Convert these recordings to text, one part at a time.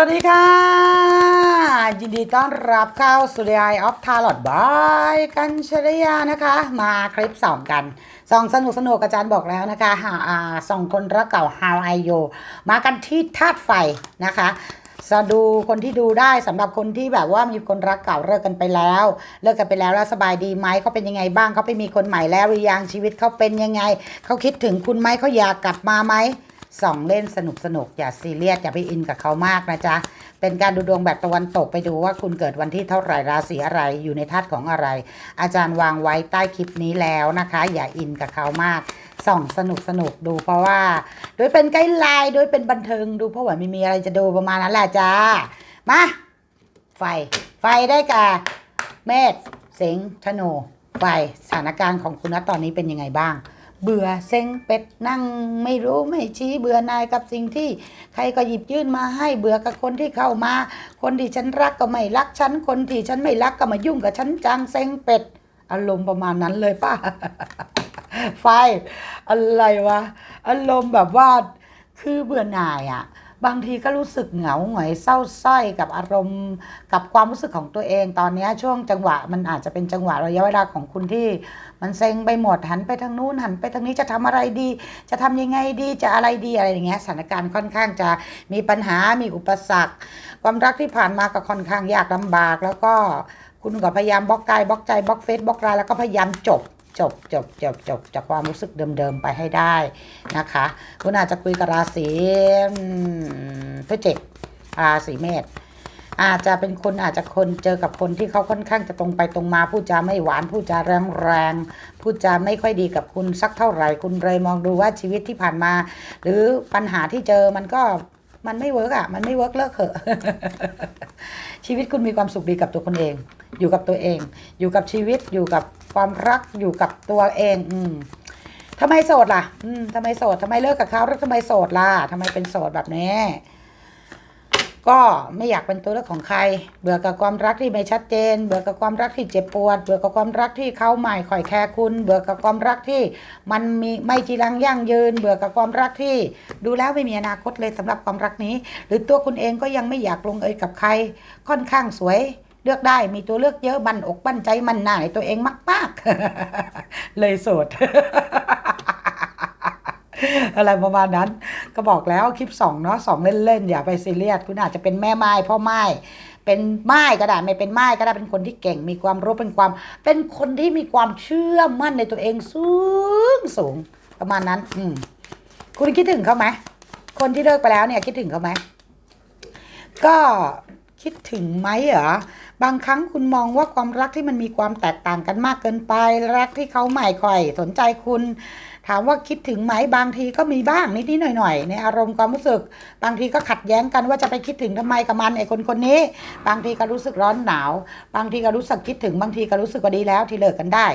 วัสดีค่ะ ยินดีต้อนรับเข้าสู่ The Eye of Tarot บายกันชริยานะคะ มาคลิปสองกันสองสนุกสนุกอาจารย์บอกแล้วนะคะหาอาสองคนรักเก่า How I You มากันที่ธาตุไฟนะคะจะดูคนที่ดูได้สำหรับคนที่แบบว่ามีคนรักเก่าเลิกกันไปแล้ว เลิกกันไปแล้วแล้วสบายดีไหมเขาเป็นยังไงบ้างเขาไปมีคนใหม่แล้วหรือยังชีวิตเขาเป็นยังไงเขาคิดถึงคุณไหมเขาอยากกลับมาไหม ส่องเล่นสนุกสนุกอย่าซีเรียสอย่าไปอินกับเขามากนะจ๊ะ เป็นการดูดวงแบบตะวันตกไปดูว่าคุณเกิดวันที่เท่าไหร่ราศีอะไรอยู่ในธาตุของอะไร อาจารย์วางไว้ใต้คลิปนี้แล้วนะคะ อย่าอินกับเขามากส่องสนุกสนุกดูเพราะว่า โดยเป็นไกด์ไลน์โดยเป็นบันเทิงดูเพราะว่าไม่มีอะไรจะดูประมาณนั้นแหละจ้ามาไฟ ไฟได้แก่เมษสิงห์ธนูไฟสถานการณ์ของคุณณตอนนี้เป็นยังไงบ้าง เบื่อเซ็งเป็ดนั่งไม่รู้ไม่ชี้เบื่อนายกับสิ่งที่ ใครก็หยิบยื่นมาให้เบื่อกับคนที่เข้ามา คนที่ฉันรักก็ไม่รักฉันคนที่ฉันไม่รักก็มายุ่งกับฉันจังเซ็งเป็ด อารมณ์ประมาณนั้นเลยป้าไฟอะไรวะอารมณ์แบบว่าคือเบื่อหน่ายอะ่ะ บางทีก็รู้สึกเหงาหงอยเศร้าส้อยกับอารมณ์ กับความรู้สึกของตัวเอง ตอนนี้ช่วงจังหวะมันอาจจะเป็นจังหวะระยะเวลาของคุณที่ มันเซ็งไปหมดหันไปทางนู้นหันไปทางนี้จะทำอะไรดี จะทำยังไงดีจะอะไรดีอะไรอย่างเงี้ยสถานการณ์ค่อนข้างจะมีปัญหามีอุปสรรค ความรักที่ผ่านมาก็ค่อนข้างยากลำบาก แล้วก็คุณก็พยายามบล็อกกายบล็อกใจบล็อกเฟซบล็อกไลน์แล้วก็พยายามจบ จบจบจบจบจากความรู้สึกเดิมๆไปให้ได้นะคะ คุณอาจจะคุยกับราศีพฤศจิกราศีเมษอาจจะเป็นคนอาจจะคนเจอกับคนที่เขาค่อนข้างจะตรงไปตรงมาพูดจาไม่หวานพูดจาแรงแรงๆพูดจาไม่ค่อยดีกับคุณสักเท่าไหร่คุณเลยมองดูว่าชีวิตที่ผ่านมา หรือปัญหาที่เจอมันก็ มันไม่เวิร์กอะ มันไม่เวิร์กเลิกเถอะ ชีวิตคุณมีความสุขดีกับตัวคนเอง อยู่กับตัวเอง อยู่กับชีวิต อยู่กับความรัก อยู่กับตัวเอง อืมทำไมโสดล่ะ อืมทำไมโสดทำไมเลิกกับเขาแล้วทำไมโสดล่ะทำไมเป็นโสดแบบนี้ ก็ไม่อยากเป็นตัวเลือกของใคร เบื่อกับความรักที่ไม่ชัดเจน เบื่อกับความรักที่เจ็บปวด เบื่อกับความรักที่เขาไม่คอยแคร์คุณ เบื่อกับความรักที่มันมีไม่จีรังยั่งยืน เบื่อกับความรักที่ ดูแล้วไม่มีอนาคตเลยสำหรับความรักนี้ หรือตัวคุณเองก็ยังไม่อยากลงเอยกับใคร ค่อนข้างสวยเลือกได้มีตัวเลือกเยอะบันอกบันใจมันหน่ายตัวเองมาก ๆ เลยโสด อะไรประมาณนั้น ก็บอกแล้วคลิปสองเนาะสองเล่นๆอย่าไปซีเรียสคุณอาจจะเป็นแม่ไม้พ่อไม้เป็นไม้ก็ได้ไม่เป็นไม้ก็ได้เป็นคนที่เก่งมีความรู้เป็นความ เป็นคนที่มีความเชื่อมั่นในตัวเองสูงสูงประมาณนั้น อืมคุณคิดถึงเขาไหมคนที่เลิกไปแล้วเนี่ยคิดถึงเขาไหมก็คิดถึงไหมเหรอบางครั้งคุณมองว่าความรักที่มันมีความแตกต่างกันมากเกินไป รักที่เขาใหม่ค่อย สนใจคุณ ถามว่าคิดถึงไหมบางทีก็มีบ้างนิดๆหน่อยๆในอารมณ์ความรู้สึก บางทีก็ขัดแย้งกันว่าจะไปคิดถึงทำไมกับมันไอ้คนคนนี้ บางทีก็รู้สึกร้อนหนาว บางทีก็รู้สึกคิดถึงบางทีก็รู้สึกว่าดีแล้วที่เลิกกันได้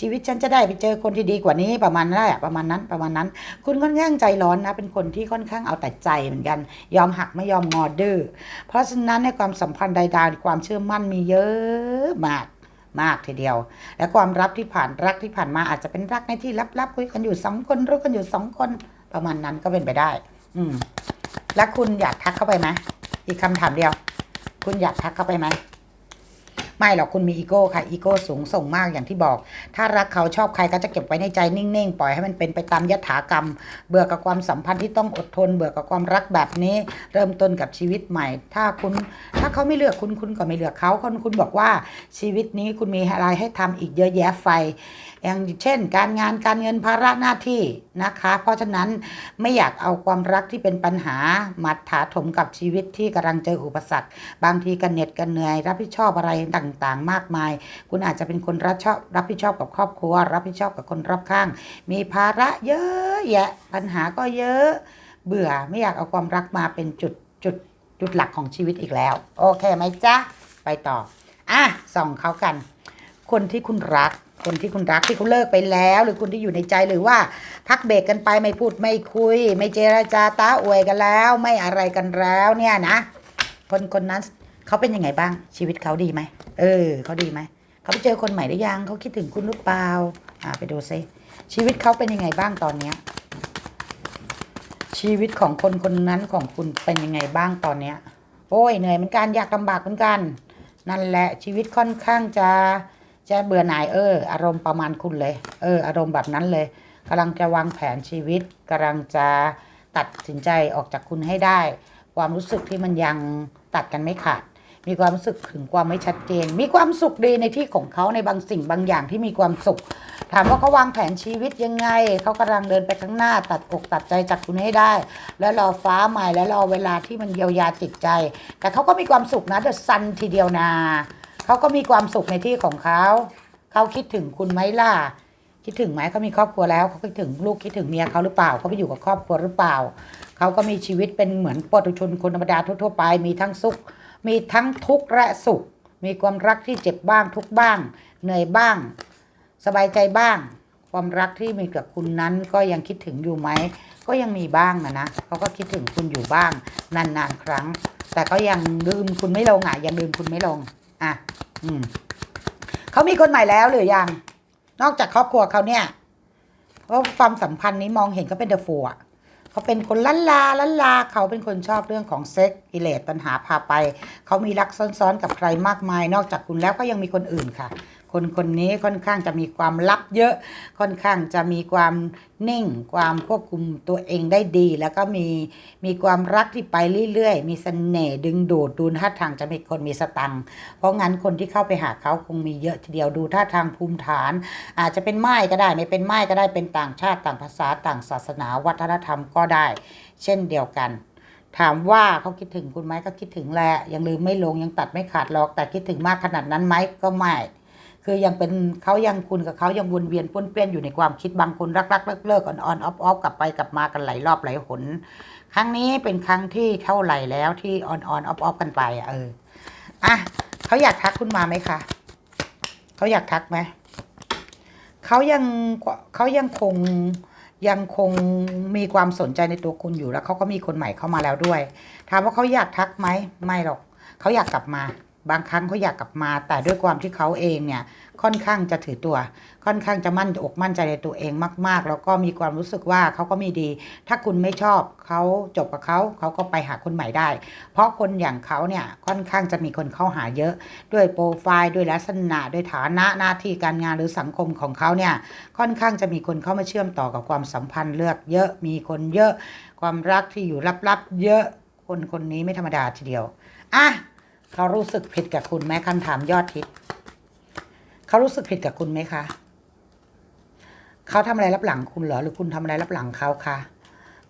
ชีวิตฉันจะได้ไปเจอคนที่ดีกว่านี้ประมาณนั้นแหละประมาณนั้นประมาณนั้น คุณค่อนข้างใจร้อนนะ เป็นคนที่ค่อนข้างเอาแต่ใจเหมือนกัน ยอมหักไม่ยอมงอดื้อเพราะฉะนั้นในความสัมพันธ์ใดๆความเชื่อมั่นมีเยอะมาก มากทีเดียว และความรักที่ผ่านรักที่ผ่านมาอาจจะเป็นรักในที่ลับๆคุยกันอยู่สองคนรู้กันอยู่สองคนประมาณนั้นก็เป็นไปได้ อืม แล้วคุณอยากทักเข้าไปไหมอีกคำถามเดียว คุณอยากทักเข้าไปไหม ไม่หรอกคุณมีอีโก้ค่ะอีโก้สูงส่งมากอย่างที่บอก ถ้ารักเขาชอบใครก็จะเก็บไว้ในใจนิ่งๆ ปล่อยให้มันเป็นไปตามยถากรรม เบื่อกับความสัมพันธ์ที่ต้องอดทน เบื่อกับความรักแบบนี้ เริ่มต้นกับชีวิตใหม่ ถ้าคุณถ้าเขาไม่เลือกคุณคุณก็ไม่เลือกเขาคนคุณบอกว่าชีวิตนี้คุณมีอะไรให้ทำอีกเยอะแยะไฟ อย่างเช่น การงานการเงินภาระหน้าที่นะคะ เพราะฉะนั้นไม่อยากเอาความรักที่เป็นปัญหามาถาถมกับชีวิตที่กำลังเจออุปสรรค บางทีกันเหน็ดกันเหนื่อยรับผิดชอบอะไรต่างๆ มากมาย คุณอาจจะเป็นคนรับชอบรับผิดชอบกับครอบครัว รับผิดชอบกับคนรอบข้าง มีภาระเยอะแยะปัญหาก็เยอะ เบื่อไม่อยากเอาความรักมาเป็นจุดจุดจุดหลักของชีวิตอีกแล้ว โอเคไหมจ๊ะ ไปต่อ อะส่องเขากัน คนที่คุณรัก คนที่คุณรักที่เขาเลิกไปแล้ว หรือคนที่อยู่ในใจหรือว่าพักเบรกกันไปไม่พูดไม่คุย ไม่เจรจาตาอวยกันแล้ว ไม่อะไรกันแล้วเนี่ยนะ คนคนนั้นเขาเป็นยังไงบ้างชีวิตเขาดีไหมเออเขาดีไหมเขาไปเจอคนใหม่หรือยังเขาคิดถึงคุณหรือเปล่าอ่าไปดูซิชีวิตเขาเป็นยังไงบ้างตอนเนี้ยชีวิตของคนคนนั้นของคุณเป็นยังไงบ้างตอนเนี้ยโอโอ้ยเหนื่อยเหมือนกันอยากลำบากเหมือนกัน นั่นแหละชีวิตค่อนข้างจะ จะเบื่อหน่ายเออ อารมณ์ประมาณคุณเลย เออ อารมณ์แบบนั้นเลยกำลังจะวางแผนชีวิตกำลังจะตัดสินใจออกจากคุณให้ได้ ความรู้สึกที่มันยังตัดกันไม่ขาด มีความรู้สึกถึงความไม่ชัดเจน มีความสุขดีในที่ของเขาในบางสิ่งบางอย่างที่มีความสุข ถามว่าเขาวางแผนชีวิตยังไง เขากำลังเดินไปข้างหน้าตัดอกตัดใจจากคุณให้ได้ แล้วรอฟ้าใหม่แล้วรอเวลาที่มันเยียวยาจิตใจ แต่เขาก็มีความสุขนะเดอะซันทีเดียวนา เขาก็มีความสุขในที่ของเขาเขาคิดถึงคุณไหมล่ะคิดถึงไหมเขามีครอบครัวแล้วเขาคิดถึงลูกคิดถึงเมียเขาหรือเปล่าเขาไปอยู่กับครอบครัวหรือเปล่าเขาก็มีชีวิตเป็นเหมือนปุถุชนคนธรรมดาทั่วๆไป มีทั้งสุข มีทั้งทุกข์และสุข มีความรักที่เจ็บบ้างทุกบ้าง เหนื่อยบ้าง สบายใจบ้าง ความรักที่มีกับคุณนั้นก็ยังคิดถึงอยู่ไหมก็ยังมีบ้างนะนะเขาก็คิดถึงคุณอยู่บ้าง นานๆครั้ง แต่ก็ยังลืมคุณไม่ลงอะยังลืมคุณไม่ลง อะอืมเขามีคนใหม่แล้วหรือยัง นอกจากครอบครัวเขาเนี่ยเพราะความสัมพันธ์นี้มองเห็นเขาเป็นเดอะฟูอะเขาเป็นคนลันลาลันลาเขาเป็นคนชอบเรื่องของเซ็กกิเลสตัณหาพาไป เขามีรักซ้อนๆกับใครมากมาย นอกจากคุณแล้วก็ยังมีคนอื่นค่ะ คนคนนี้ค่อนข้างจะมีความลับเยอะ ค่อนข้างจะมีความนิ่ง ความควบคุมตัวเองได้ดี แล้วก็มีมีความรักที่ไปเรื่อยๆ มีเสน่ห์ดึงดูดดูท่าทางจะเป็นคนมีสตังค์เพราะงั้นคนที่เข้าไปหาเขาคงมีเยอะทีเดียวดูท่าทางภูมิฐาน อาจจะเป็นไม้ก็ได้ไม่เป็นไม้ก็ได้เป็นต่างชาติต่างภาษาต่างศาสนาวัฒนธรรมก็ได้ เช่นเดียวกันถามว่าเขาคิดถึงคุณไหมก็คิดถึงแหละยังลืมไม่ลงยังตัดไม่ขาดหรอกแต่คิดถึงมากขนาดนั้นไหมก็ไม่ คือยังเป็นเขายังคุณกับเขายังวนเวียนป้วนเปี้ยนอยู่ในความคิดบางคนรักรักเลิกเลิกอ่อนอ่อนออฟออฟกลับไปกลับมากันหลายรอบหลายหน ครั้งนี้เป็นครั้งที่เท่าไหร่แล้วที่อ่อนออนออฟออฟกันไปอะเอออะเขาอยากทักคุณมาไหมคะเขาอยากทักไหมเขายังเขายังคงยังคงมีความสนใจในตัวคุณอยู่แล้วเขาก็มีคนใหม่เข้ามาแล้วด้วย ถามว่าเขาอยากทักไหมไม่หรอกเขาอยากกลับมา บางครั้งเขาอยากกลับมา แต่ด้วยความที่เขาเองเนี่ยค่อนข้างจะถือตัว ค่อนข้างจะมั่นอกมั่นใจในตัวเองมาก ๆ แล้วก็มีความรู้สึกว่าเขาก็มีดี ถ้าคุณไม่ชอบเขาจบกับเขาเขาก็ไปหาคนใหม่ได้ เพราะคนอย่างเขาเนี่ยค่อนข้างจะมีคนเข้าหาเยอะ ด้วยโปรไฟล์ด้วยลักษณะด้วยฐานะหน้าที่การงานหรือสังคมของเขาเนี่ยค่อนข้างจะมีคนเข้ามาเชื่อมต่อกับความสัมพันธ์เลือกเยอะมีคนเยอะ ความรักที่อยู่ลับๆเยอะคนคนนี้ไม่ธรรมดาทีเดียวอะ เขารู้สึกผิดกับคุณไหมคำถามยอดทิศเขารู้สึกผิดกับคุณไหมคะเขาทำอะไรรับหลังคุณเหรอหรือคุณทำอะไรรับหลังเขาคะ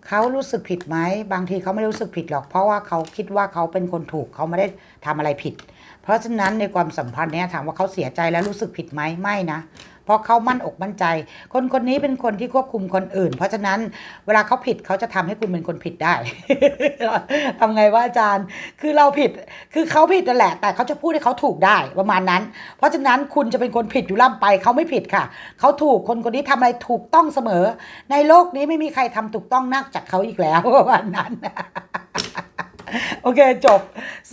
เขารู้สึกผิดไหมบางทีเขาไม่รู้สึกผิดหรอก เพราะว่าเขาคิดว่าเขาเป็นคนถูกเขาไม่ได้ทำอะไรผิดเพราะฉะนั้นในความสัมพันธ์เนี้ยถามว่าเขาเสียใจแล้วรู้สึกผิดไหมไม่นะเพราะเขามั่นอกมั่นใจ คนคนนี้เป็นคนที่ควบคุมคนอื่น เพราะฉะนั้นเวลาเขาผิดเขาจะทำให้คุณเป็นคนผิดได้ทำไงว่าอาจารย์ คือเราผิด คือเขาผิดนั่นแหละ แต่เขาจะพูดให้เขาถูกได้ประมาณนั้น เพราะฉะนั้นคุณจะเป็นคนผิดอยู่ล่ำไป เขาไม่ผิดค่ะ เขาถูกคนคนนี้ทำอะไรถูกต้องเสมอ ในโลกนี้ไม่มีใครทำถูกต้องนอกจากเขาอีกแล้วประมาณนั้น โอเคจบ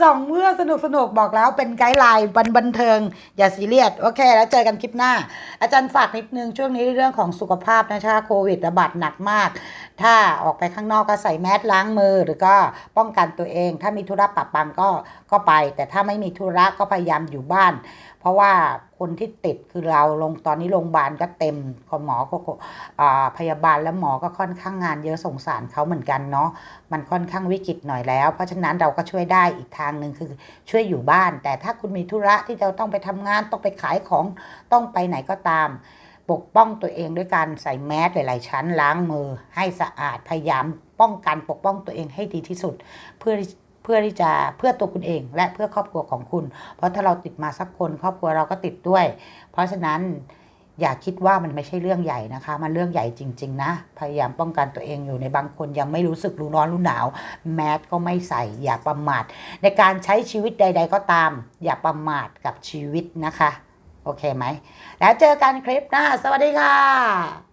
สองเมื่อสนุกสนุกบอกแล้วเป็นไกด์ไลน์บันบันเทิง อย่าซีเรียสโอเค แล้วเจอกันคลิปหน้า อาจารย์ฝากนิดนึงช่วงนี้เรื่องของสุขภาพนะคะโควิดระบาดหนักมาก ถ้าออกไปข้างนอกก็ใส่แมสล้างมือหรือก็ป้องกันตัวเอง ถ้ามีธุระปะปังก็ก็ไป แต่ถ้าไม่มีธุระก็พยายามอยู่บ้าน เพราะว่า คนที่ติดคือเราลงตอนนี้โรงพยาบาลก็เต็มคุณหมอก็อ่าพยาบาลและหมอก็ค่อนข้างงานเยอะสงสารเขาเหมือนกันเนาะมันค่อนข้างวิกฤตหน่อยแล้ว เพราะฉะนั้นเราก็ช่วยได้อีกทางหนึ่งคือช่วยอยู่บ้าน แต่ถ้าคุณมีธุระที่จะต้องไปทำงานต้องไปขายของต้องไปไหนก็ตาม ปกป้องตัวเองด้วยการใส่แมสหลาย ๆ ชั้นล้างมือให้สะอาดพยายามป้องกันปกป้องตัวเองให้ดีที่สุด เพื่อ เพื่อที่จะเพื่อตัวคุณเอง และเพื่อครอบครัวของคุณ เพราะถ้าเราติดมาสักคนครอบครัวเราก็ติดด้วย เพราะฉะนั้นอย่าคิดว่ามันไม่ใช่เรื่องใหญ่นะคะ มันเรื่องใหญ่จริง ๆ นะ พยายามป้องกันตัวเองอยู่ในบางคนยังไม่รู้สึกรู้ร้อนรู้หนาว แมสก็ไม่ใส่อย่าประมาทในการใช้ชีวิตใด ๆ ก็ตาม อย่าประมาทกับชีวิตนะคะ โอเคไหม แล้วเจอกันคลิปหน้า สวัสดีค่ะ